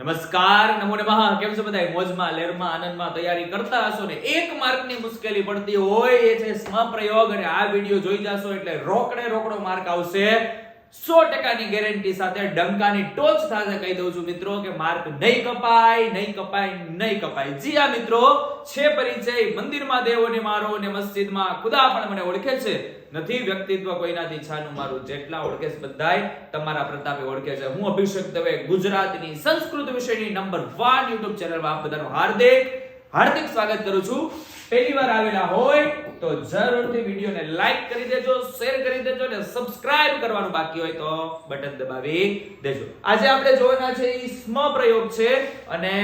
નમસ્કાર, નમો નમઃ. કેમ છો બધા મોજમાં લેરમાં આનંદમાં તૈયારી કરતા હશો ને એક માર્કની મુશ્કેલી પડતી હોય એ છે સ્વપ્રયોગ. અને આ વિડિયો જોઈ જશો એટલે રોકડે રોકડો માર્ક આવશે. સો ટકાની ગેરંટી સાથે ડંકાની ટોચ સાથે કહી દઉં છું મિત્રો કે માર્ક નહીં કપાય નહીં કપાય નહીં કપાય. જી આ મિત્રો, છે પરિચય, મંદિરમાં દેવોને મારો અને મસ્જિદમાં ખુદા પણ મને ઓળખે છે. નથી વ્યક્તિત્વ કોઈનાથી છાનું, મારું જેટલા ઓળખે છે બધાય તમારા પ્રતાપે ઓળખે છે. હું અભિષેક દવે, ગુજરાતની સંસ્કૃત વિષયની નંબર 1 YouTube ચેનલમાં આપ બધાનું હાર્દિક હાર્દિક સ્વાગત કરું છું. પહેલી આવેલા હોય તો જરૂરથી વિડીયોને લાઈક કરી દેજો શેર કરી દેજો અને સબસ્ક્રાઇબ કરવાનું બાકી હોય તો બટન દબાવી દેજો. આજે આપણે જોવાના છે ઈ સ્મ પ્રયોગ છે અને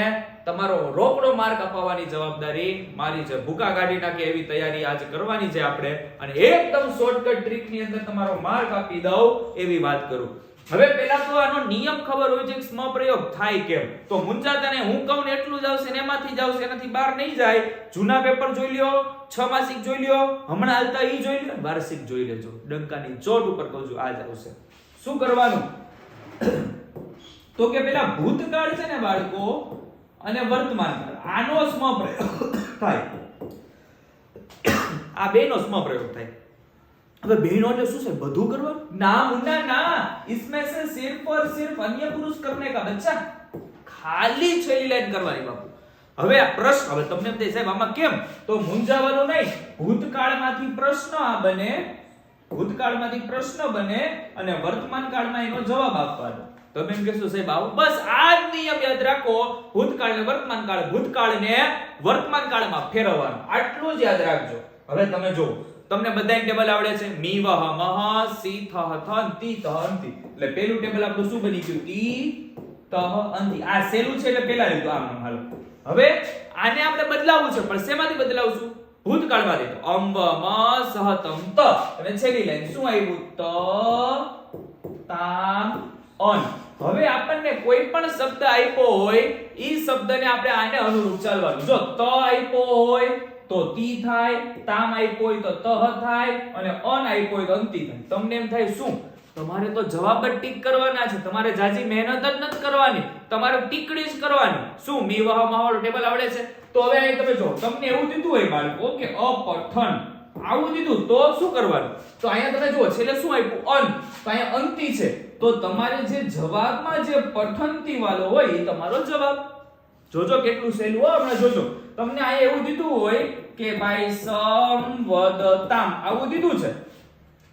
તમારો રોકડો માર્ક અપાવવાની જવાબદારી મારી છે. ભૂકા કાઢી નાખે એવી તૈયારી આજે કરવાની છે આપણે. અને એકદમ શોર્ટકટ ટ્રીકની અંદર તમારો માર્ક આપી દઉં એવી વાત કરું. હવે પહેલા તો આનો નિયમ ખબર હોય છે કે સ્મ પ્રયોગ થાય કેમ? તો મુંજાતાને હું કહું ને એટલું જ આવશે ને એમાંથી જ આવશે, એનાથી બહાર નહીં જાય. જૂના પેપર જોઈ લ્યો, છ માસિક જોઈ લ્યો, હમણાં હાલતા ઈ જોઈ લ્યો વાર્ષિક જોઈ લેજો. ડંકાની ચોટ ઉપર કહું છું આ જ આવશે. શું કરવાનું? તો કે પેલા ભૂતકાળ છે ને બાળકો અને વર્તમાન આનો સ્મ પ્રયોગ થાય. આ બેનો સ્મ પ્રયોગ થાય. હવે બહેનો એટલે શું છે બધું કરવાનું ના મુન્ના ના इसमें से सिर्फ और सिर्फ अन्य पुरुष करने का बच्चा ખાલી છેલ્લી લાઈન કરવાની બાપુ હવે આ પ્રશ્ન હવે તમને એમ થાય સાહેબ આમાં કેમ તો મૂંઝાવાનું નહીં ભૂતકાળમાંથી પ્રશ્ન આ બને ભૂતકાળમાંથી પ્રશ્ન બને અને વર્તમાન કાળમાં એનો જવાબ આપવાનો તમે એમ કહેશો સાહેબ આવું બસ આ જ નિયમ યાદ રાખો ભૂતકાળ ને વર્તમાન કાળ ભૂતકાળને વર્તમાન કાળમાં ફેરવવાનું આટલું જ યાદ રાખજો હવે તમે જો તમને બધાય ટેબલ આવડે છે? મી વહ મહ સી થ થ તી તહ અંતિ. એટલે પેલું ટેબલ આપણું શું બની ગયું? તી તહ અંતિ. આ સેલું છે એટલે પેલા લીધું. આમ હાલ. હવે આને આપણે બદલાવવું છે. પણ શેમાંથી બદલાવશું? ભૂતકાળમાંથી તો અંબ, મ, સહ, તમ, ત. અને છેલ્લી લાઈન શું આવ્યું ત, તામ, અન. હવે આપણને કોઈ પણ શબ્દ આપ્યો હોય, ઈ શબ્દને આપણે આને અનુરૂપ ચાલવાનું. જો ત આપ્યો હોય તો તી થાય, તામ આપ્યો હોય તો તહ થાય અને અન આપ્યો હોય તો અંતિ થાય. તમને એમ થાય શું? તમારે તો જવાબ જ ટીક કરવાના છે. તમારે જાજી મહેનત જ નથી કરવાની. તમારે ટીકડી જ કરવાની. શું? મી વહ માહોલ, ટેબલ આવડે છે? તો હવે અહીં તમે જો તમને એવું દીધું હોય બાળકો કે અપઠન આવું દીધું તો શું કરવાનું? તો અહીંયા તમે જુઓ, છેલ્લે શું આપ્યું? અન. તો અહીંયા અંતિ છે. તો તમારે જે જવાબમાં જે પઠનતી વાળો હોય એ તમારો જવાબ. જોજો કેટલું સહેલું. હો, હમણાં જોજો. તમને આ એવું દીધું હોય કે ભાઈ સંવદતામ. આવું દીધું છે?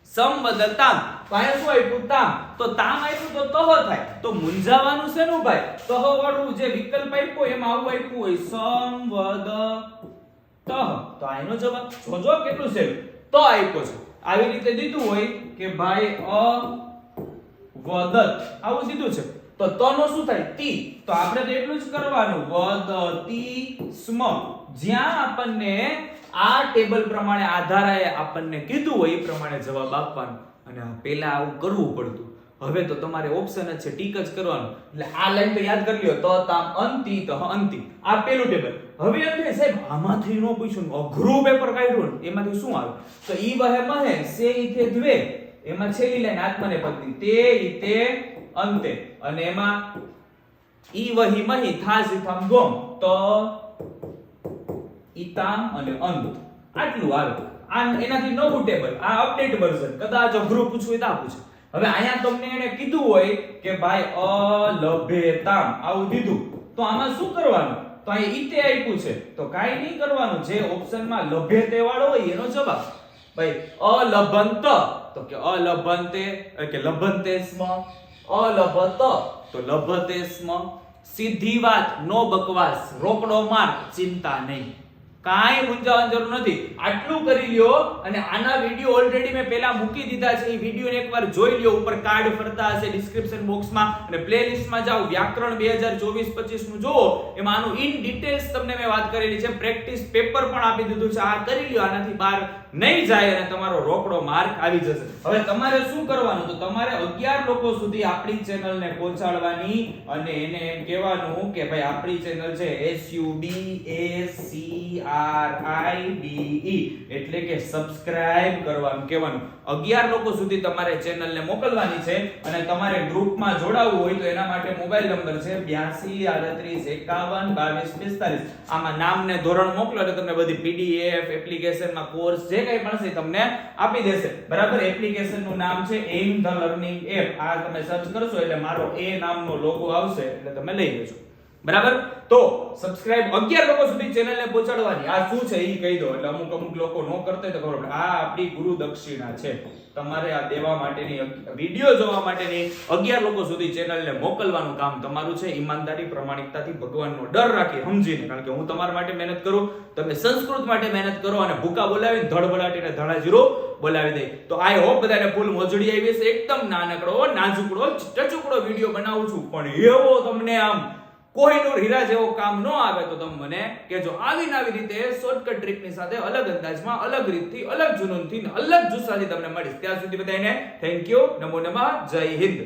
સંવદતામ. ભાઈ શું આપ્યું? તામ. તો તામ આપ્યું તો તહ થાય. તો મૂંઝાવાનું છે નું ભાઈ? તહ વાળું જે વિકલ્પ આપ્યો એમાં આવું આપ્યું હોય સંવદ તહ. તો આનો જવાબ જોજો કેટલું છે તો આપ્યો છે. આવી રીતે દીધું હોય કે ભાઈ અ વદત આવું દીધું છે. તો ત નો શું થાય? તી તો આપણે તો એટલું જ કરવાનું. વદતી સ્મ. જ્યાં આપણને આ ટેબલ પ્રમાણે આધારાએ આપણને કીધું હોય એ પ્રમાણે જવાબ આપવાનો. અને પેલા આવું કરવું પડતું. હવે તો તમારે ઓપ્શન જ છે ટીક જ કરવાનું. એટલે આ લાઈન તો યાદ કરી લ્યો. ત, તામ અંતિ તહ અંતિ આ પેલું ટેબલ. હવે એમ સાહેબ, આમાંથી નો પૂછ્યું અઘરું પેપર કાઢ્યું એમાંથી શું આવે? તો ઈ વહે મહે, સે ઈથે દ્વે. એમાં છેલ્લી લાઈન આત્મને પત્ની તે ઈતે અંતે. અને એમાં ઈ વહી મહી થાસ સિથામ ગોમ. તો ઈતામ અને અંત આટલું આવે આ એનાથી નવું ટેબલ આ અપડેટ વર્ઝન કદાચ અઘરું પૂછવું તો પૂછે. હવે અહીંયા તમને એને કીધું હોય કે ભાઈ અલભેતામ આવું દીધું. તો આમાં શું કરવાનું? તો અહીં ઈતે આપ્યું છે. તો કાઈ નહીં કરવાનું. જે ઓપ્શનમાં લભ્યતે વાળો હોય એનો જવાબ. ભાઈ, અલભંત. તો કે અલભંતે કે લભંતે સ્મ અલભત તો લભતે સ્મ સીધી વાત, નો બકવાસ, રોકડો માર, ચિંતા નહીં. કાંઈ મૂંઝાવાની જરૂર નથી. આટલું કરી લ્યો અને આના વીડિયો ઓલરેડી મેં પહેલા મૂકી દીધા છે. એ વિડીયોને એકવાર જોઈ લ્યો. ઉપર કાર્ડ ફરતા હશે ડિસ્ક્રિપ્શન બોક્સમાં અને પ્લેલિસ્ટમાં જાઓ. વ્યાકરણ 2024 25 નું જુઓ. એમાં આનું ઇન ડિટેલ્સ તમને મેં વાત કરેલી છે. પ્રેક્ટિસ પેપર પણ આપી દીધું છે. આ કરી લ્યો. આનાથી બહાર નહીં જાય અને તમારો રોકડો માર્ક આવી જશે. હવે તમારે શું કરવાનું? તો તમારે 11 લોકો સુધી આપણી ચેનલને પહોંચાડવાની અને એને એમ કહેવાનું કે ભાઈ, આપણી ચેનલ છે S U B S C R I B E એટલે કે સબસ્ક્રાઇબ કરવાનું કહેવાનું. 11 લોકો સુધી તમારે ચેનલને મોકલવાની છે અને તમારે ગ્રુપમાં જોડાવવું હોય તો એના માટે મોબાઈલ નંબર છે 82 38 51 22 45 આમાં નામ ને ધોરણ મોકલો એટલે તમને બધી પીડીએફ એપ્લિકેશનમાં કોર્સ જે કંઈ પણ છે તમને આપી દેશે. બરાબર? એપ્લિકેશનનું નામ છે એમ ધ લર્નિંગ એપ આ તમે સર્ચ કરશો એટલે મારો એ નામનો લોગો આવશે એટલે તમે લઈ લેજો બરાબર? તો સબસ્ક્રાઇબ 11 લોકો સુધી ચેનલને પહોંચાડવાની. આ શું છે? એ કહી દો. એટલે અમુક અમુક લોકો નો કરતા તો ખબર પડે. આ આપણી ગુરુ દક્ષિણા છે. તમારે આ દેવા માટેની વિડિયો જોવા માટેની 11 લોકો સુધી ચેનલને મોકલવાનું કામ તમારું છે. ઈમાનદારી, પ્રમાણિકતાથી ભગવાનનો ડર રાખી સમજીને. કારણ કે હું તમારા માટે મહેનત કરું, તમે સંસ્કૃત માટે મહેનત કરો અને ભૂકા બોલાવીને ધડબડાટીને ધડા જીરો બોલાવી દે. તો આઈ હોપ બધાને ફૂલ મોજડી આવી છે એકદમ નાનકડો, નાજુકડો ટચુકડો વિડિયો બનાવું છું. પણ એવો તમને આમ કોહિનૂર હીરા જેવો કામ ન આવે તો તમે મને કહેજો. આવી આવી રીતે શોર્ટકટ ટ્રીકની સાથે અલગ અંદાજમાં, અલગ રીતથી, અલગ જુનૂનથી અલગ જુસ્સાથી તમને મળીશ. ત્યાં સુધી બધાને થેન્ક યુ નમો નમઃ. જય હિન્દ.